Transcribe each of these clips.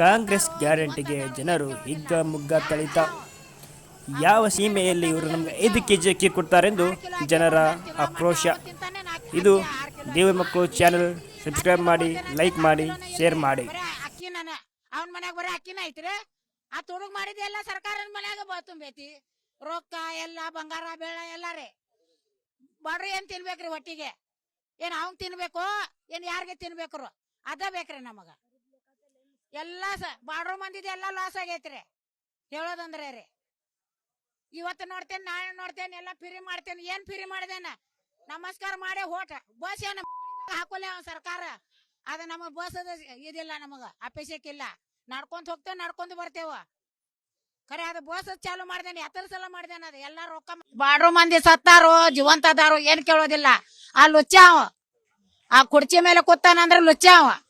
ಕಾಂಗ್ರೆಸ್ ಗ್ಯಾರಂಟಿಗೆ ಜನರು ಹಿಗ್ಗ ಮುಗ್ಗ ತಳಿತ. ಯಾವ ಸೀಮೆಯಲ್ಲಿ ಇವರು ನಮಗೆ ಐದು ಕೆ ಜಿ ಅಕ್ಕಿ ಕೊಡ್ತಾರೆಂದು ಜನರ ಆಕ್ರೋಶ. ಇದು ದೇವಿ ಮಕ್ಕಳು ಚಾನಲ್ ಸಬ್ಸ್ಕ್ರೈಬ್ ಮಾಡಿ, ಲೈಕ್ ಮಾಡಿ, ಶೇರ್ ಮಾಡಿ. ಅವನ ಮನ್ಯಾಗ ಬರೀ ಅಕ್ಕಿನ ಐತ್ರಿ? ಆ ತುಡುಗ್ ಮಾಡಿದ ಎಲ್ಲ ಸರ್ಕಾರನ ಮನ್ಯಾಗ ತುಂಬೈತಿ. ರೊಕ್ಕ ಎಲ್ಲ, ಬಂಗಾರ ಬೇಳ ಎಲ್ಲ ರೀ. ಬಡ್ರಿ ಏನ್ ತಿನ್ಬೇಕ್ರಿ ಒಟ್ಟಿಗೆ? ಏನ್ ಅವ್ನ್ ತಿನ್ಬೇಕು? ಏನ್ ಯಾರಿಗೆ ತಿನ್ಬೇಕ್ರು? ಅದ ಬೇಕ್ರಿ ನಮಗ. ಎಲ್ಲಾ ಸ ಮಂದಿದ ಎಲ್ಲ ಲಾಸ್ ಆಗೈತ್ರಿ. ಹೇಳೋದಂದ್ರೆ ರೀ. ಇವತ್ತು ನೋಡ್ತೇನೆ, ನಾಳೆ ನೋಡ್ತೇನೆ, ಎಲ್ಲ ಫ್ರೀ ಮಾಡ್ತೇನೆ. ಏನ್ ಫ್ರೀ ಮಾಡ್ದೇನ? ನಮಸ್ಕಾರ ಮಾಡಿ ಹೋಟ ಬಸ್ ಏನ ಹಾಕೋಲೆ ಸರ್ಕಾರ. ಅದ ನಮಗ್ ಬಸ್ ಇದಿಲ್ಲ ನಮಗ ಅಪೇಕ್ಷಕ್ಕಿಲ್ಲ ನಡ್ಕೊಂತ ಹೋಗ್ತೇವೆ, ನಡ್ಕೊಂತ ಬರ್ತೇವ. ಖರೆ, ಅದು ಬಸ್ ಚಾಲು ಮಾಡ್ದೇನೆ, ಎತ್ತರ ಸಲ ಮಾಡ್ದೇನ ಅದು. ಎಲ್ಲಾ ರೊಕ್ಕ ಬಾಡ್ರು ಮಂದಿ ಸತ್ತಾರು, ಜೀವಂತ ಅದಾರು, ಏನ್ ಕೇಳೋದಿಲ್ಲ. ಆ ಲುಚ್ಚ ಅವ. ಆ ಕುರ್ಚಿ ಮೇಲೆ ಕೂತಾನಂದ್ರೆ ಲುಚ್ಚ ಅವ.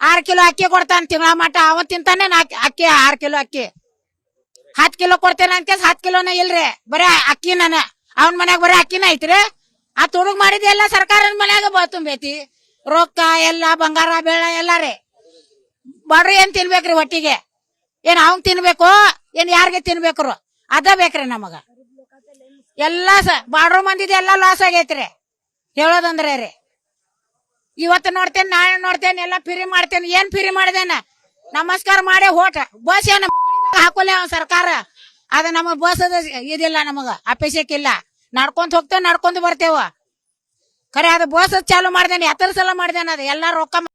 ಆರ್ ಕಿಲೋ ಅಕ್ಕಿ ಕೊಡ್ತಾನ ತಿಂಗಳ ಮಟ್ಟ. ಅವ ತಿಂತಾನೆ ಅಕ್ಕಿ ಆರ್ ಕಿಲೋ ಅಕ್ಕಿ. ಹತ್ ಕಿಲೋ ಕೊಡ್ತೇನೆ ಅಂತ ಹತ್ ಕಿಲೋನ ಇಲ್ರಿ. ಬರೇ ಅಕ್ಕಿ ನನ ಅವನ್ ಮನ್ಯಾಗ ಬರೀ ಅಕ್ಕಿನ ಐತ್ರಿ. ಆ ತುಡುಗ್ ಮಾಡಿದ ಎಲ್ಲ ಸರ್ಕಾರ ಮನ್ಯಾಗ ಬ ತುಂಬೈತಿ. ರೊಕ್ಕ ಎಲ್ಲ, ಬಂಗಾರ ಬೇಳ ಎಲ್ಲ ರೀ. ಬಡ್ರಿ ಏನ್ ತಿನ್ಬೇಕ್ರಿ ಒಟ್ಟಿಗೆ? ಏನ್ ಅವಂಗ್ ತಿನ್ಬೇಕು? ಏನ್ ಯಾರಿಗೆ ತಿನ್ಬೇಕ್ರು? ಅದ ಬೇಕ್ರಿ ನಮಗ. ಎಲ್ಲಾ ಸ ಬಾಡ್ರು ಮಂದಿದ ಎಲ್ಲಾ ಲಾಸ್ ಆಗೈತ್ರಿ. ಹೇಳೋದಂದ್ರೆ ರೀ. ಇವತ್ತು ನೋಡ್ತೇನೆ, ನಾಳೆ ನೋಡ್ತೇನೆ, ಎಲ್ಲ ಫ್ರೀ ಮಾಡ್ತೇನೆ, ಏನ್ ಫ್ರೀ ಮಾಡ್ದೇನ? ನಮಸ್ಕಾರ ಮಾಡೇ ಹೋಟ. ಬಸ್ ಏನ ಹಾಕೋಲೆ ಸರ್ಕಾರ? ಅದ ನಮ್ಮ ಬಸ್ ಇದಿಲ್ಲ ನಮಗ ಅಪೇಕ್ಷಕ್ಕಿಲ್ಲ ನಡ್ಕೊಂತ ಹೋಗ್ತೇವೆ, ನಡ್ಕೊಂತ ಬರ್ತೇವ. ಖರೆ, ಅದು ಬಸ್ ಚಾಲು ಮಾಡ್ದೇನೆ ಎತ್ತರ ಸಲ ಮಾಡ್ದೇನ ಅದ, ಎಲ್ಲ ರೊಕ್ಕ